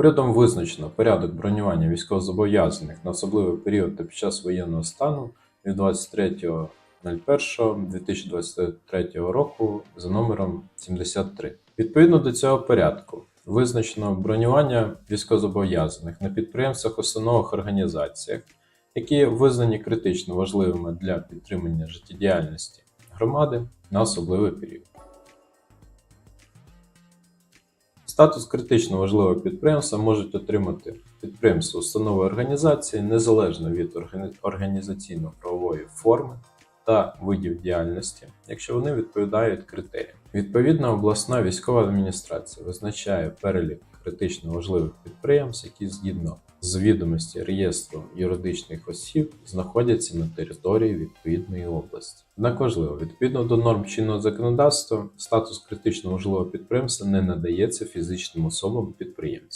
Урядом визначено порядок бронювання військовозобов'язаних на особливий період та під час воєнного стану від 23.01.2023 року за номером 73. Відповідно до цього порядку визначено бронювання військовозобов'язаних на підприємствах, установах, організаціях, які визнані критично важливими для підтримання життєдіяльності громади на особливий період. Статус критично важливого підприємства можуть отримати підприємства, установи організації незалежно від органі- організаційно-правової форми та видів діяльності, якщо вони відповідають критеріям. Відповідна обласна військова адміністрація визначає перелік критично важливих підприємств, які згідно з відомості реєстру юридичних осіб знаходяться на території відповідної області. Однак важливо, відповідно до норм чинного законодавства, статус критично важливого підприємства не надається фізичним особам підприємцям.